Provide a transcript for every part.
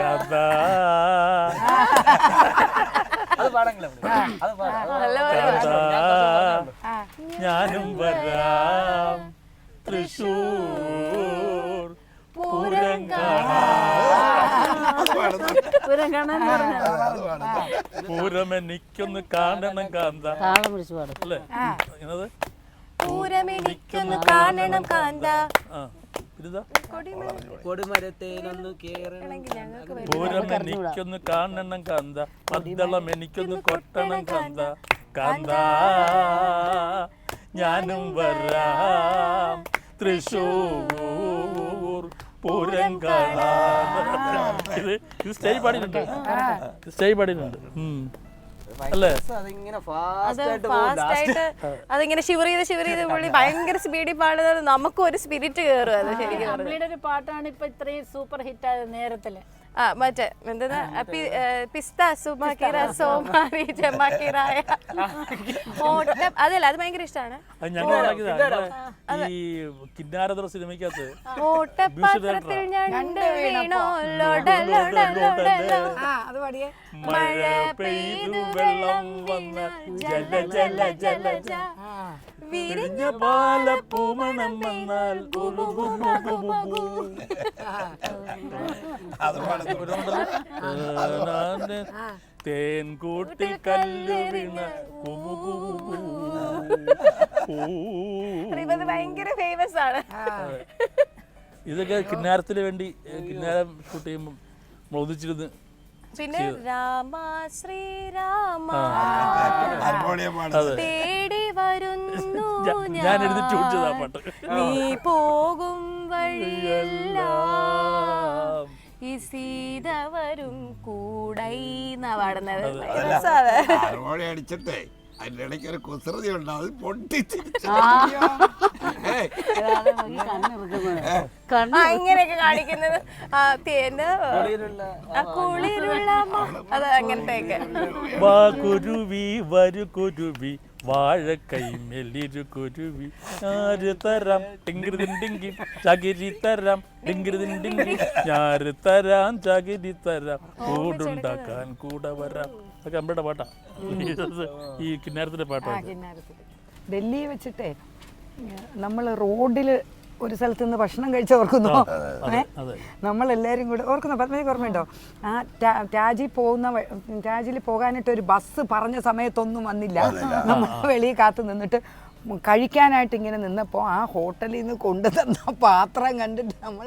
കഥ അത് പാടങ്ങളെ അത് പാടാം. ഞാനും വരാം. തൃശൂർ പൂരം കാണാൻ പൂരം കാണാൻ പറഞ്ഞു. പൂരം എനിക്കൊന്ന് കാണണം കാന്ത. താളം പിടിച്ച് പാടും. അല്ലേ? പൂരം എനിക്കൊന്ന് കാണണം കാന്ത. കൊടുമരത്തേനൊന്ന് പൂരം എനിക്കൊന്ന് കാണണം കാന്ത. മദ്ദളം എനിക്കൊന്ന് കൊട്ടണം കാന്ത. കാന്ത. ഞാനും വരാം. തൃശൂർ പൂരം കാണാം. ഇത് ഇത് സ്റ്റേജ് പാടിയിട്ടുണ്ട്. സ്റ്റേജ് പാടിയിട്ടുണ്ട്. അതിങ്ങനെ അത് ഫാസ്റ്റ് ആയിട്ട് ഫാസ്റ്റ് ആയിട്ട് അതിങ്ങനെ ഷിവർ ചെയ്ത് ഷിവർ ചെയ്ത് പുള്ളി ഭയങ്കര സ്പീഡിൽ പാടുന്നത് നമുക്കും ഒരു സ്പിരിറ്റ് കയറും അത് ശരിക്കും ഒരു പാട്ടാണ് ഇപ്പൊ ഇത്രയും സൂപ്പർ ഹിറ്റ് ആയത് നേരത്തിൽ. ആ മറ്റേ എന്താ പിസ്ത സുമാക്കിറ സോമാരി ജമാക്കിറായ അതല്ല അത് ഭയങ്കര ഇഷ്ടമാണ് ഈ കിന്നാരതറ സിനിമയ്ക്കകത്ത് ഓട്ടപ്പാത്രത്തിൽ ഞണ്ട് വീണോ മഴ പെയ്തു വെള്ളം വന്ന ജല ജല ജല ജ വിരിഞ്ഞ പാല പൂമണം വന്നാൽ ഉറുകുറുകുറുകു. ഏനാന് തേൻ കൂട്ടി കല്ല് വീണ ഭയങ്കര ഫേമസ് ആണ്. ഇതൊക്കെ കിന്നാരത്തിന് വേണ്ടി കിന്നാരം ഷൂട്ട് ചെയ്യുമ്പോൾ നമ്മൾ ഒന്നിച്ചിരുന്ന് പിന്നെ രാമ ശ്രീരാമ ഹാർമോണിയം ഞാൻ എഴുതിട്ട് വിളിച്ചത് ആ പാട്ട്. നീ പോകും വഴിയെല്ലാം. ഈ സീത വരും കൂടൈന്നാ പാടുന്നത്. അടിച്ചിട്ടേ അതിന്റെ ഇടയ്ക്ക് ഒരു കുസൃതി ഉണ്ട്? അത് ഇങ്ങനെയൊക്കെ കാണിക്കുന്നത്. കുളിരുള്ള മ- അത് അങ്ങനത്തെയൊക്കെ. വാ കുരുവി വരു കുരുവി. വാഴക്കൈ മെല്ലിരു കുരുവി. തരാം. ടിങ്കിരിതിണ്ടിങ്കി ചകിരി തരാം. ടിങ്കിരിതിണ്ടിങ്കി ഞാറ് തരാം ചകിരി തരാം. കൂടുണ്ടാക്കാൻ കൂടെ വരാം. അതൊക്കെ അമ്മയുടെ പാട്ടാ. ഈ കിന്നാരത്തിന്റെ പാട്ടാണ് ഡൽഹി വെച്ചിട്ടേ നമ്മൾ റോഡിൽ ഒരു സ്ഥലത്ത് നിന്ന് ഭക്ഷണം കഴിച്ച ഓർക്കുന്നു നമ്മളെല്ലാവരും കൂടെ ഓർക്കുന്നു? പത്മജിക്ക് ഓർമ്മയുണ്ടോ? ആ രാജി പോകുന്ന രാജിയിൽ പോകാനായിട്ട് ഒരു ബസ് പറഞ്ഞ സമയത്തൊന്നും വന്നില്ല. നമ്മൾ വെളിയിൽ കാത്തു നിന്നിട്ട് കഴിക്കാനായിട്ട് ഇങ്ങനെ നിന്നപ്പോൾ ആ ഹോട്ടലിൽ നിന്ന് കൊണ്ടുതന്ന പാത്രം കണ്ടിട്ട് നമ്മൾ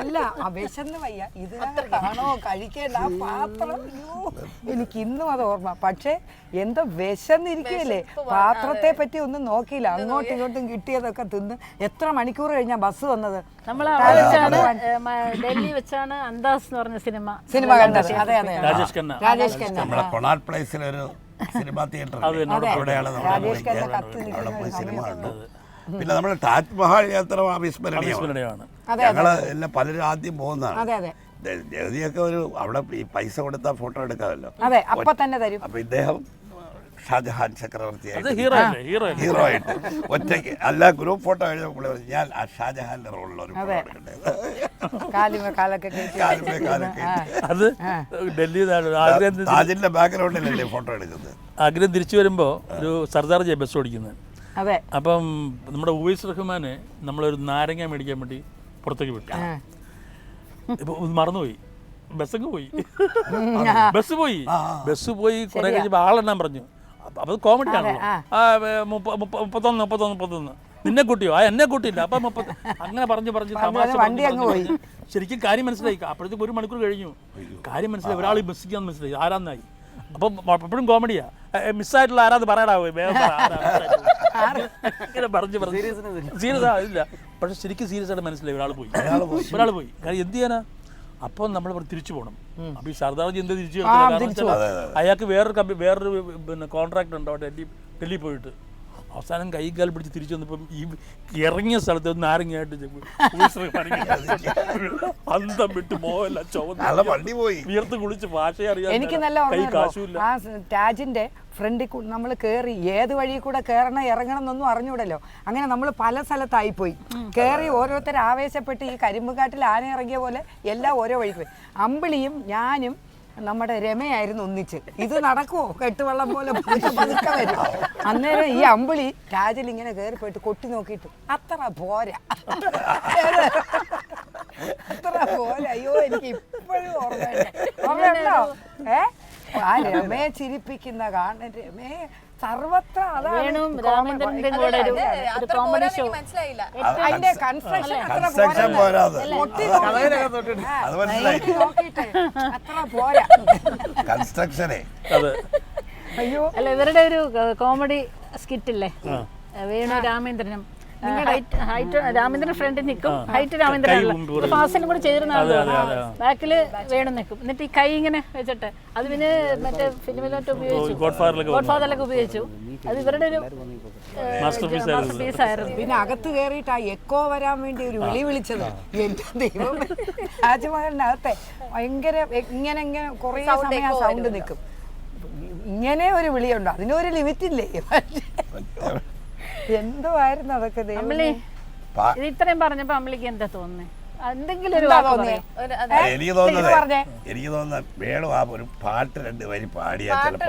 അല്ല വിശന്ന് വയ്യ. ഇത് കാണോ കഴിക്കേണ്ട ആ പാത്രം? എനിക്ക് ഇന്നും അത് ഓർമ്മ. പക്ഷേ എന്തോ വിശന്നിരിക്കുകയല്ലേ പാത്രത്തെ പറ്റി ഒന്നും നോക്കിയില്ല. അങ്ങോട്ടും ഇങ്ങോട്ടും കിട്ടിയതൊക്കെ തിന്ന് എത്ര മണിക്കൂർ കഴിഞ്ഞാ ബസ് വന്നത്? നമ്മൾ ഡൽഹി വെച്ചാണ് അന്താസ് എന്ന് പറഞ്ഞ സിനിമ. സിനിമ കണ്ടത്. അതെ അതെ രാജേഷ് ഖന്ന. രാജേഷ് ഖന്ന. പ്ലേസിലൊരു സിനിമാ തിയേറ്റർ അവിടെയാണ് അവിടെ പോയി സിനിമ കണ്ടു. പിന്നെ നമ്മുടെ താജ്മഹൽ യാത്ര അവിസ്മരണീയമാണ്. വിസ്മരണീയമാണ് അതെ ഞങ്ങൾ എല്ലാം പലരും ആദ്യം പോകുന്നതാണ്. അതെ അതെ. ജ- ജഗതിയൊക്കെ ഒരു അവിടെ ഈ പൈസ കൊടുത്താൽ ഫോട്ടോ എടുക്കാമല്ലോ. അതെ അപ്പൊ തന്നെ തരും. അപ്പൊ ഇദ്ദേഹം ഷാജഹാൻ അത് ചക്രവർത്തിയായിട്ട് ഹീറോ അല്ലേ ഹീറോ അല്ലേ ഹീറോ ആയിട്ട്. ഒറ്റയ്ക്ക് അല്ല ഗ്രൂപ്പ് ഫോട്ടോ കഴിഞ്ഞപ്പോൾ ഞാൻ ആ ഷാജഹാന്റെ റോളിൽ ഒരു. അത്. ഡൽഹി താജിന്റെ ബാക്ക്ഗ്രൗണ്ടിലല്ലേ ഫോട്ടോ എടുക്കുന്നത്? ആഗ്രഹം തിരിച്ചു വരുമ്പോൾ ഒരു സർദാർ ജയ ബസ് ഓടിക്കുന്നത് അതെ. അപ്പം നമ്മുടെ ഉവൈസ് റഹ്മാന് നമ്മളൊരു നാരങ്ങ മേടിക്കാൻ വേണ്ടി പുറത്തേക്ക് വിട്ടു. ഇപ്പൊ മറന്നുപോയി. ബസ്സൊക്കെ പോയി. ബസ് പോയി. ബസ് പോയി കുറെ കഴിഞ്ഞപ്പോ ആളെണ്ണാൻ പറഞ്ഞു. അപ്പൊ അത് കോമഡി ആണല്ലോ മുപ്പത്തൊന്ന് മുപ്പത്തൊന്ന് മുപ്പത്തൊന്ന്. നിന്നെ കൂട്ടിയോ? ആ എന്നെ കൂട്ടിയില്ല. അപ്പൊ മുപ്പത്തി അങ്ങനെ പറഞ്ഞു പറഞ്ഞു തമാശ വണ്ടി അങ്ങ് പോയി. ശരിക്കും കാര്യം മനസ്സിലായി. അപ്പോഴത്തേക്ക് ഒരു മണിക്കൂർ കഴിഞ്ഞു. കാര്യം മനസ്സിലായി. ഒരാൾ ബസ്സിക്കാന്ന് മനസ്സിലായി. ആരാന്നായി? അപ്പം എപ്പോഴും കോമഡിയാ മിസ്സായിട്ടുള്ള ആരാന്ന് പറയാടാ. ഇങ്ങനെ പറഞ്ഞു പറഞ്ഞു. സീരിയസ് ആ ഇല്ല. പക്ഷെ ശരിക്കും സീരിയസ് ആയിട്ട് മനസ്സിലായി. ഒരാൾ പോയി. ഒരാൾ പോയി. കാര്യം എന്ത് ചെയ്യാനാ? അപ്പം നമ്മൾ തിരിച്ചു പോകണം അപ്പൊ ഈ സർദാർജി എന്താ തിരിച്ചു അയാൾക്ക് വേറൊരു കമ്പനി വേറൊരു പിന്നെ കോൺട്രാക്ട് ഉണ്ട് അവിടെ ഡൽഹി ഡൽഹി പോയിട്ട്. അവസാനം കൈ കാൽ പിടിച്ച് തിരിച്ചു വന്നപ്പം ഈ ഇറങ്ങിയ സ്ഥലത്ത് നാരങ്ങയായിട്ട്. അന്തം വിട്ട് ചുവന്ന വണ്ടി പോയി. വിയർത്ത് കുളിച്ച് ഭാഷ എനിക്ക് നല്ല ആ ടാജിന്റെ ഫ്രണ്ടിൽ നമ്മൾ കയറി ഏത് വഴി കൂടെ കയറണം ഇറങ്ങണം എന്നൊന്നും അറിഞ്ഞൂടല്ലോ. അങ്ങനെ നമ്മൾ പല സ്ഥലത്തായി പോയി. കയറി ഓരോരുത്തർ ആവേശപ്പെട്ട് ഈ കരിമ്പുകാട്ടിൽ ആന ഇറങ്ങിയ പോലെ എല്ലാം ഓരോ വഴിക്ക് പോയി. അമ്പിളിയും ഞാനും നമ്മുടെ രമയായിരുന്നു ഒന്നിച്ച്. ഇത് നടക്കുമോ കെട്ടുവെള്ളം പോലെ പതുക്കെ പതുക്കെ വരും. അന്നേരം ഈ അമ്പിളി രാജിൽ ഇങ്ങനെ കയറി പോയിട്ട് കൊട്ടി നോക്കിയിട്ട് അത്ര പോരാ. അത്ര പോരാ. അയ്യോ എനിക്ക് ഇപ്പോഴും ഓർമ്മയുണ്ട്? ഓർമ്മയുണ്ടോ ഏ? ആ രമയെ ചിരിപ്പിക്കുന്ന കാണ രമയെ സർവത്ര അതാണ് വേണുവും രാമേന്ദ്രന്റെ കൂടെ ഒരു അതെ, അതെ. ഒരു കോമഡി ഷോ മനസ്സിലായില്ല. അതിന്റെ കൺസ്ട്രക്ഷൻ പോരാതെ അത് മനസ്സിലായി. അത്ര പോരാ. കൺസ്ട്രക്ഷനെ അതെ. അയ്യോ. അല്ല ഇവരുടെ ഒരു കോമഡി സ്കിറ്റ് ഇല്ലേ? വേണു രാമേന്ദ്രനും രാമേന്ദ്രൻ ഫ്രണ്ട് നിൽക്കും. ഹൈറ്റ് രാമേന്ദ്രൻ ഫാസിലും കൂടെ ചെയ്തിരുന്ന. ബാക്കിൽ വേണം നിൽക്കും. എന്നിട്ട് ഈ കൈ ഇങ്ങനെ വെച്ചിട്ട് അത് പിന്നെ മറ്റേ ഫിലിമിലോട്ട് ഉപയോഗിച്ചു. ഗോഡ്ഫാദറിലൊക്കെ ഉപയോഗിച്ചു. അത് ഇവരുടെ ഒരു പിന്നെ അകത്ത് കയറിയിട്ട് ആ എക്കോ വരാൻ വേണ്ടി ഒരു വിളി വിളിച്ചത്. എന്റെ ദൈവം താജ്മഹലിനകത്തെ ഭയങ്കര ഇങ്ങനെ ഇങ്ങനെ കുറേ സമയം സൗണ്ട് നിൽക്കും. ഇങ്ങനെ ഒരു വിളിയുണ്ട്. അതിനൊരു ലിമിറ്റ് ഇല്ലേ എന്തുവായിരുന്നു അതൊക്കെ പാ- ഇത് ഇത്രയും പറഞ്ഞപ്പോ അമ്മിളിക്ക് എന്താ തോന്നുന്നത് എന്തെങ്കിലും ഒരു എന്താ വാക്ക് തോന്നിയേ? ഒരു അത്. എനിക്ക് തോന്നുന്നത് എനിക്ക് തോന്നുന്നത് വേണു ആ ഒരു പാട്ട് രണ്ട് വരി പാടിയാ ചിലപ്പോ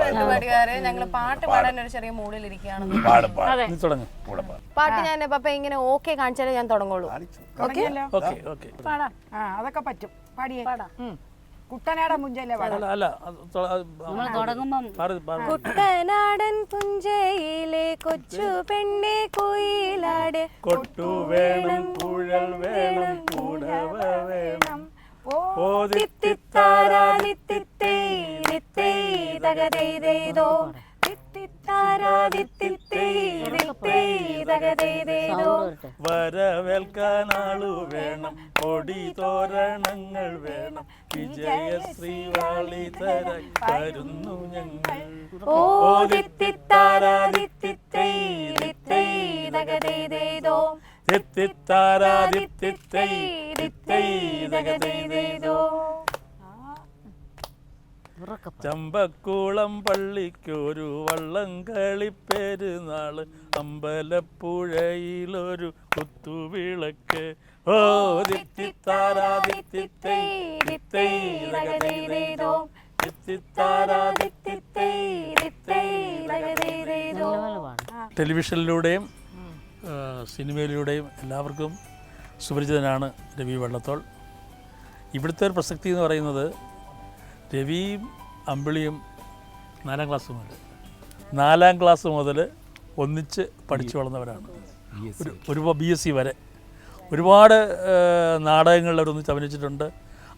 ഞങ്ങൾ പാട്ട് പാടാൻ ഒരു ചെറിയ മൂഡിലിരിക്കുകയാണ് പാടും പാടും. അതെ. നീ തുടങ്ങ്. കൂടെ പാടും. പാട്ട് ഞാൻ പപ്പ ഇങ്ങനെ ഓക്കെ കാണിച്ചാലേ ഞാൻ തുടങ്ങുള്ളൂ. തുടങ്ങിയല്ലോ ഓക്കെ ഓക്കെ. പാടാം. ആ അതൊക്കെ പറ്റും. പാടിയേ. പാടാം. ഉം. കുട്ടനാട മുഞ്ചല്ലേ പാടാം അല്ല അല്ല അത് തൊ- അത് തുടങ്ങുമ്പം പാട് പാട് കുട്ടനാടൻ പുഞ്ചയിലെ കൊച്ചു പെണ്ണെ കുയിലാട്. കൊട്ടു വേണം കുഴൽ വേണം കൂടവ വേണം. ഓ തിത്തിത്താരാ തിത്തിത്തേ ആളു വേണം കൊടി തോരണങ്ങൾ വേണം. വിജയശ്രീ തര വരുന്നു ഞങ്ങൾ. ഓ തിത്തിത്താരാ തിത്തിത്തേ തിത്തേ തകതേതേതോ തിത്തിത്താരാദിത്തിത്തൈ തിത്തൈ തകതൈതൈതോ. ചമ്പക്കുളം പള്ളിക്കൊരു വള്ളം കളിപ്പെരുന്നാൾ അമ്പലപ്പുഴയിലൊരു കുത്തുവിളക്ക്. ഓ. ടെലിവിഷനിലൂടെയും സിനിമയിലൂടെയും എല്ലാവർക്കും സുപരിചിതനാണ് രവി വള്ളത്തോൾ. ഇവിടുത്തെ ഒരു പ്രസക്തി എന്ന് പറയുന്നത് രവിയും അമ്പിളിയും നാലാം ക്ലാസ് മുതൽ. നാലാം ക്ലാസ് മുതൽ ഒന്നിച്ച് പഠിച്ചു വളർന്നവരാണ്. ഒരു ഒരു ബി എസ് സി വരെ. ഒരുപാട് നാടകങ്ങളിൽ അവരൊന്നിച്ച് അഭിനയിച്ചിട്ടുണ്ട്.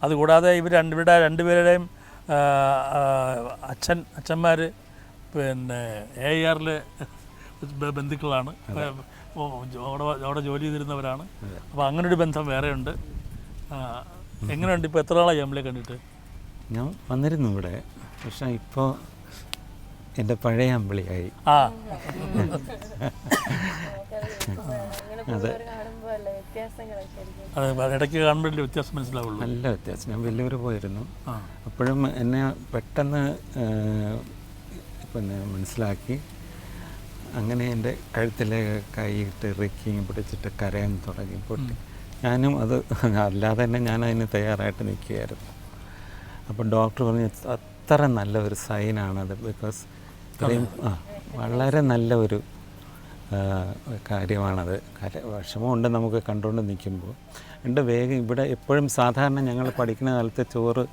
അതുകൂടാതെ ഇവർ രണ്ടുപേരുടെ രണ്ടുപേരുടെയും അച്ഛൻ അച്ഛന്മാർ പിന്നെ എ ആറിൽ ബന്ധുക്കളാണ്. അവിടെ അവിടെ ജോലി ചെയ്തിരുന്നവരാണ്. അപ്പോൾ അങ്ങനൊരു ബന്ധം വേറെയുണ്ട്. എങ്ങനെയുണ്ട് ഇപ്പോൾ എത്ര നാളായി നമ്മളെ കണ്ടിട്ട്? ഞാൻ വന്നിരുന്നു ഇവിടെ. പക്ഷെ ഇപ്പോൾ എന്റെ പഴയ അമ്പിളിയായി. ആ. അതെ. അതെ ഇടയ്ക്ക് കാണുമ്പോഴല്ലേ വ്യത്യാസം മനസ്സിലാവുള്ളൂ. നല്ല വ്യത്യാസം. ഞാൻ വെല്ലൂർ പോയിരുന്നു. അപ്പോഴും എന്നെ പെട്ടെന്ന് പിന്നെ മനസ്സിലാക്കി. അങ്ങനെ എന്റെ കഴുത്തിലെ കൈയിട്ട് റിക്കിങ് പിടിച്ചിട്ട് കരയാൻ തുടങ്ങി. പൊട്ടി. ഞാനും അത് അല്ലാതെ തന്നെ ഞാൻ അതിന് തയ്യാറായിട്ട് നിൽക്കുകയായിരുന്നു. അപ്പോൾ ഡോക്ടർ പറഞ്ഞു അത്ര നല്ല ഒരു സൈനാണത് ബിക്കോസ് ഇത്രയും ആ വളരെ നല്ല ഒരു കാര്യമാണത്. കാര്യം വിഷമമുണ്ട് നമുക്ക് കണ്ടുകൊണ്ട് നിൽക്കുമ്പോൾ. എന്റെ വേഗം ഇവിടെ എപ്പോഴും സാധാരണ ഞങ്ങൾ പഠിക്കുന്ന കാലത്ത് ചോറ്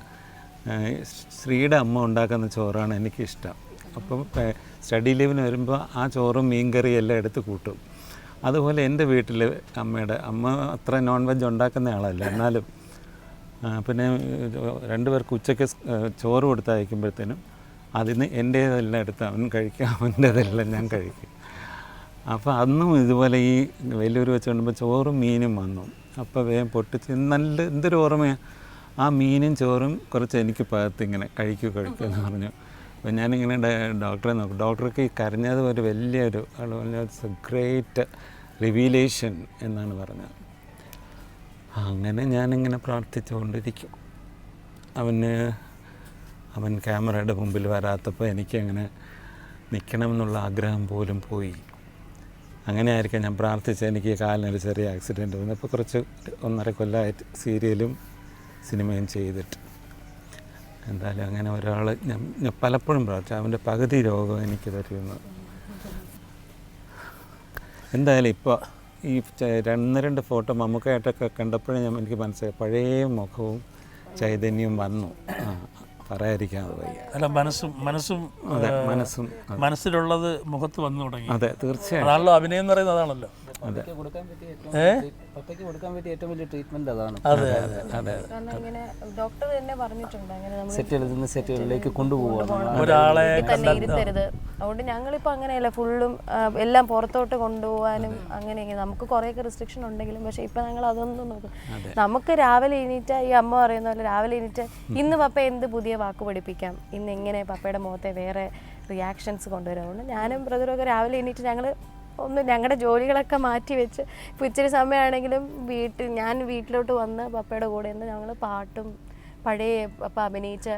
സ്ത്രീയുടെ അമ്മ ഉണ്ടാക്കുന്ന ചോറാണ് എനിക്കിഷ്ടം. അപ്പം സ്റ്റഡി ലീവിന് വരുമ്പോൾ ആ ചോറും മീൻകറിയും എല്ലാം എടുത്ത് കൂട്ടും. അതുപോലെ എന്റെ വീട്ടിൽ അമ്മയുടെ അമ്മ അത്ര നോൺ വെജ് ഉണ്ടാക്കുന്ന ആളല്ല. എന്നാലും പിന്നെ രണ്ടുപേർക്ക് ഉച്ചയ്ക്ക് ചോറ് കൊടുത്തയക്കുമ്പോഴത്തേനും അതിന് എന്റേതെല്ലാം എടുത്ത് അവൻ കഴിക്കുക അവന്റേതെല്ലാം ഞാൻ കഴിക്കും. അപ്പോൾ അന്നും ഇതുപോലെ ഈ വലിയൊരു വെച്ച് കൊണ്ടുമ്പോൾ ചോറും മീനും വന്നു. അപ്പോൾ വേഗം പൊട്ടിച്ച് നല്ല എന്തൊരു ഓർമ്മയാണ് ആ മീനും ചോറും കുറച്ച് എനിക്ക് പകർത്ത് ഇങ്ങനെ കഴിക്കൂ കഴിക്കൂ എന്ന് പറഞ്ഞു. അപ്പോൾ ഞാനിങ്ങനെ ഡോക്ടറെ നോക്കും. ഡോക്ടർക്ക് ഈ കരഞ്ഞത് ഒരു വലിയൊരു ഗ്രേറ്റ് റിവീലേഷൻ എന്നാണ് പറഞ്ഞത്. അങ്ങനെ ഞാനിങ്ങനെ പ്രാർത്ഥിച്ചുകൊണ്ടിരിക്കും. അവന് അവൻ ക്യാമറയുടെ മുമ്പിൽ വരാത്തപ്പോൾ എനിക്കങ്ങനെ നിൽക്കണമെന്നുള്ള ആഗ്രഹം പോലും പോയി. അങ്ങനെ ആയിരിക്കാം ഞാൻ പ്രാർത്ഥിച്ച എനിക്ക് കാലിനൊരു ചെറിയ ആക്സിഡന്റ് വന്നപ്പോൾ കുറച്ച് ഒന്നര കൊല്ലമായിട്ട് സീരിയലും സിനിമയും ചെയ്തിട്ട്. എന്തായാലും അങ്ങനെ ഒരാൾ ഞാൻ ഞാൻ പലപ്പോഴും പ്രാർത്ഥിച്ചു. അവന്റെ പകുതി രോഗം എനിക്ക് തരുമെന്ന്. എന്തായാലും ഇപ്പോൾ ഈ രണ്ട് ഒന്ന് രണ്ട് ഫോട്ടോ മമ്മൂക്കായിട്ടൊക്കെ കണ്ടപ്പോഴേ ഞാൻ എനിക്ക് മനസ്സിലായി. പഴയ മുഖവും ചൈതന്യവും വന്നു. പറയാതിരിക്കാതെ വയ്യ. അല്ല മനസ്സും മനസ്സും അതെ മനസ്സും മനസ്സിലുള്ളത് മുഖത്ത് വന്നു തുടങ്ങി. അതെ തീർച്ചയായും. അതാണല്ലോ അഭിനയം എന്ന് പറയുന്നത് അതാണല്ലോ. സെറ്റുകളിലേക്ക് ഇരുത്തരുത്. അതുകൊണ്ട് ഞങ്ങളിപ്പോ അങ്ങനെയല്ല ഫുള്ളും എല്ലാം പുറത്തോട്ട് കൊണ്ടുപോകാനും അങ്ങനെ നമുക്ക് കുറെയൊക്കെ റെസ്ട്രിക്ഷൻ ഉണ്ടെങ്കിലും പക്ഷേ ഇപ്പൊ ഞങ്ങൾ അതൊന്നും നോക്കും. നമുക്ക് രാവിലെ എണീറ്റ ഈ അമ്മ പറയുന്ന പോലെ രാവിലെ എണീറ്റ ഇന്ന് പപ്പ എന്ത് പുതിയ വാക്ക് പഠിപ്പിക്കാം? ഇന്ന് എങ്ങനെ പപ്പയുടെ മുഖത്തെ വേറെ റിയാക്ഷൻസ് കൊണ്ടുവരാറുണ്ട് ഞാനും ഞാനും ഒക്കെ രാവിലെ എണീറ്റ് ഞങ്ങൾ ഒന്ന് ഞങ്ങളുടെ ജോലികളൊക്കെ മാറ്റി വെച്ച്. ഇപ്പോൾ ഇച്ചിരി സമയമാണെങ്കിലും വീട്ടിൽ ഞാൻ വീട്ടിലോട്ട് വന്ന് പപ്പയുടെ കൂടെ നിന്ന് ഞങ്ങൾ പാട്ടും പഴയ പപ്പ അഭിനയിച്ച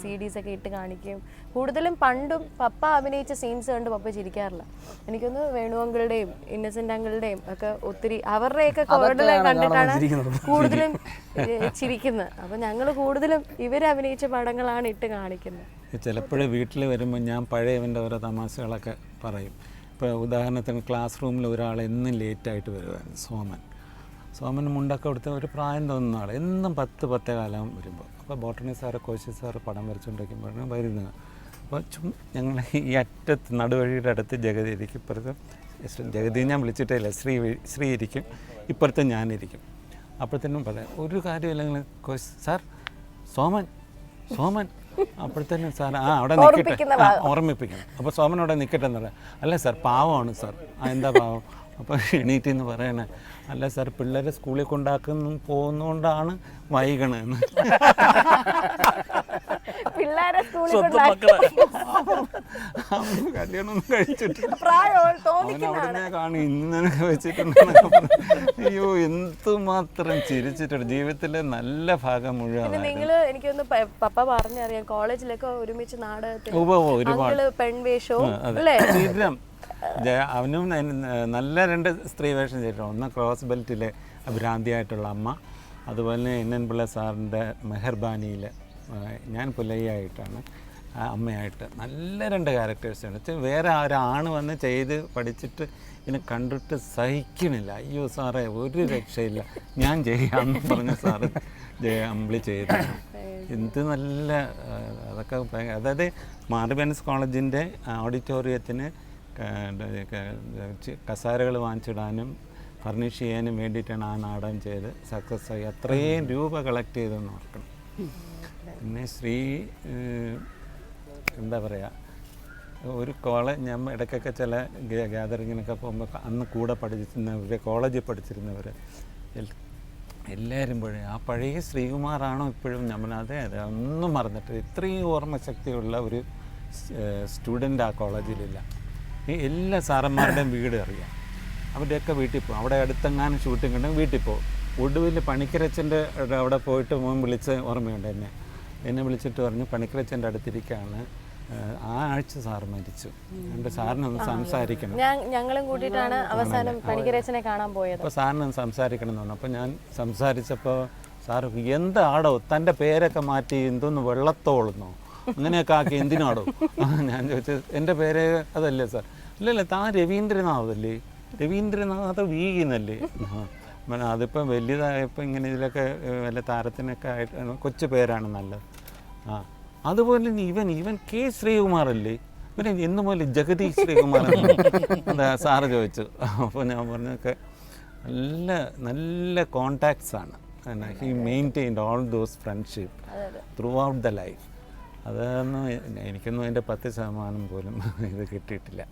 സി ഡീസ് ഒക്കെ ഇട്ട് കാണിക്കും. കൂടുതലും പണ്ടും പപ്പ അഭിനയിച്ച സീൻസ് കണ്ട് പപ്പ ചിരിക്കാറില്ല. എനിക്കൊന്ന് വേണുവങ്കളുടെയും ഇന്നസെന്റ് അങ്കിളുടെയും ഒക്കെ ഒത്തിരി അവരുടെയൊക്കെ കൂടുതൽ കണ്ടിട്ടാണ് കൂടുതലും ചിരിക്കുന്നത്. അപ്പം ഞങ്ങൾ കൂടുതലും ഇവർ അഭിനയിച്ച പടങ്ങളാണ് ഇട്ട് കാണിക്കുന്നത്. ചിലപ്പോഴേ വീട്ടിൽ വരുമ്പോൾ ഞാൻ പഴയവന്റെ ഓരോ തമാശകളൊക്കെ പറയും. ഇപ്പോൾ ഉദാഹരണത്തിന് ക്ലാസ് റൂമിൽ ഒരാൾ എന്നും ലേറ്റായിട്ട് വരുമായിരുന്നു സോമൻ. സോമൻ മുണ്ടൊക്കെ കൊടുത്ത ഒരു പ്രായം തോന്നുന്ന ആൾ എന്നും പത്ത് പത്തേ കാലം വരുമ്പോൾ അപ്പോൾ ബോട്ടണി സാറ് കോശി സാറ് പടം വരച്ചുകൊണ്ടിരിക്കുമ്പോഴാണ് വരുന്നത്. അപ്പോൾ ചും ഞങ്ങൾ ഈ അറ്റത്ത് നടുവഴിയുടെ അടുത്ത് ജഗതി ഇരിക്കും ഇപ്പുറത്ത് ജഗതി ഞാൻ വിളിച്ചിട്ടില്ല ശ്രീ ശ്രീ ഇരിക്കും. ഇപ്പുറത്ത് ഞാനിരിക്കും. അപ്പോഴത്തേനും പറയാം ഒരു കാര്യമില്ലെങ്കിൽ കോശി സാർ സോമൻ സോമൻ അപ്പോഴത്തേനും സാർ ആ അവിടെ നിൽക്കട്ടെ ഓർമ്മിപ്പിക്കണം. അപ്പോൾ സോമൻ അവിടെ നിൽക്കട്ടെ എന്ന് പറയാം. അല്ല സാർ പാവമാണ് സാർ. ആ എന്താ പാവം? അപ്പോൾ എണീറ്റ് എന്ന് പറയണേ അല്ല സാർ പിള്ളേരെ സ്കൂളിൽ കൊണ്ടാക്കുന്നു പോകുന്നതുകൊണ്ടാണ് വൈകണമെന്ന് പിള്ളേരെ സ്കൂളിൽ സ്വന്തം മക്കളെ. അവന് കല്യാണമൊന്നും കഴിച്ചിട്ടില്ല. പ്രായം അവൻ അവിടെ കാണും. ഇന്നൊക്കെ വെച്ചിട്ടുണ്ടെന്നൊക്കെ പറഞ്ഞു. അയ്യോ എന്തുമാത്രം ചിരിച്ചിട്ടുണ്ട്. ജീവിതത്തിലെ നല്ല ഭാഗം മുഴുവൻ പിന്നെ നിങ്ങൾ എനിക്കൊന്ന് പപ്പ പറഞ്ഞറിയാം. കോളേജിലൊക്കെ ഒരുമിച്ച് നാടകത്തിൽ ഉവ്വ് ഉവ്വ് ഒരുപാട്. അങ്കിൾ പെൺവേഷവും അതെ. അല്ലേ? സ്ഥിരം. ജയ- അവനും ന- നല്ല രണ്ട് സ്ത്രീ വേഷം ചെയ്തിട്ടുണ്ട്. ഒന്ന് ക്രോസ് ബെൽറ്റിലെ ഭ്രാന്തിയായിട്ടുള്ള അമ്മ. അതുപോലെ തന്നെ എൻ എൻ പിള്ള സാറിന്റെ മെഹർബാനിയിൽ ഞാൻ പുലയ്യായിട്ടാണ് അമ്മയായിട്ട് നല്ല രണ്ട് ക്യാരക്ടേഴ്സാണ് വെച്ചാൽ വേറെ ഒരാണ് വന്ന് ചെയ്ത് പഠിച്ചിട്ട് ഇതിനെ കണ്ടിട്ട് സഹിക്കണില്ല. അയ്യോ സാറേ ഒരു രക്ഷയില്ല. ഞാൻ ചെയ്യാമെന്ന് പറഞ്ഞ സാറ് അമ്പിളി ചെയ്തു. എന്ത് നല്ല അതൊക്കെ അതായത് മാർബൻസ് കോളേജിന്റെ ഓഡിറ്റോറിയത്തിന് കസാരകൾ വാങ്ങിച്ചിടാനും ഫർണിഷ് ചെയ്യാനും വേണ്ടിയിട്ടാണ് ആ നാടകം ചെയ്ത് സക്സസ് ആയി. അത്രയും രൂപ കളക്ട് ചെയ്തെന്ന് ഓർക്കണം. പിന്നെ സ്ത്രീ എന്താ പറയുക ഒരു കോളേജ് ഞാൻ ഇടയ്ക്കൊക്കെ ചില ഗ്യാതറിങ്ങിനൊക്കെ പോകുമ്പോൾ അന്ന് കൂടെ പഠിച്ചിരുന്നവർ കോളേജിൽ പഠിച്ചിരുന്നവർ എല്ലാവരും പഴയ ആ പഴയ ശ്രീകുമാറാണോ ഇപ്പോഴും നമ്മൾ അതെ അതെ. ഒന്നും മറന്നിട്ട് ഇത്രയും ഓർമ്മശക്തിയുള്ള ഒരു സ്റ്റുഡന്റ് ആ കോളേജിലില്ല. ഈ എല്ലാ സാറന്മാരുടെയും വീട് അറിയാം. അവരുടെയൊക്കെ വീട്ടിൽ പോകും. അവിടെ അടുത്തെങ്ങാനും ഷൂട്ടിംഗ് ഉണ്ടെങ്കിൽ വീട്ടിൽ പോകും. ഒടുവിൽ പണിക്കരച്ചന്റെ അവിടെ പോയിട്ട് മോൻ വിളിച്ച് ഓർമ്മയുണ്ട് എന്നെ. എന്നെ വിളിച്ചിട്ട് പറഞ്ഞു പണിക്കരച്ചന്റെ അടുത്തിരിക്കുകയാണ് ആ ആഴ്ച സാർ മരിച്ചു. എന്റെ സാറിനൊന്ന് സംസാരിക്കണം. ഞങ്ങളും കൂട്ടിയിട്ടാണ് അവസാനം പണിക്കരച്ചനെ കാണാൻ പോയത്. അപ്പോൾ സാറിന് സംസാരിക്കണം എന്ന് പറഞ്ഞു. അപ്പോൾ ഞാൻ സംസാരിച്ചപ്പോൾ സാറ് എന്താടോ തന്റെ പേരൊക്കെ മാറ്റി എന്തോന്ന് വെള്ളത്തോളുന്നോ? അങ്ങനെയൊക്കെ ആക്കി എന്തിനാടോ? ഞാൻ ചോദിച്ചത് എന്റെ പേര് അതല്ലേ സാർ? ഇല്ലല്ല താൻ രവീന്ദ്രനാഥ് അല്ലേ രവീന്ദ്രനാഥ് വീഗിന്നല്ലേ ആ പിന്നെ അതിപ്പോൾ വലുതായപ്പോൾ ഇങ്ങനെ ഇതിലൊക്കെ വല്ല താരത്തിനൊക്കെ ആയിട്ട് കൊച്ചു പേരാണ് നല്ലത്. ആ. അതുപോലെ തന്നെ ഇവൻ ഇവൻ കെ ശ്രീകുമാർ അല്ലേ ഇവൻ എന്നും പോലെ ജഗതി ശ്രീകുമാർ എന്താ സാറ് ചോദിച്ചു. അപ്പോൾ ഞാൻ പറഞ്ഞൊക്കെ നല്ല നല്ല കോണ്ടാക്ട്സ് ആണ്. He maintained all those friendship throughout the life അതൊന്നും എനിക്കൊന്നും അതിന്റെ പത്ത് ശതമാനം പോലും ഇത് കിട്ടിയിട്ടില്ല.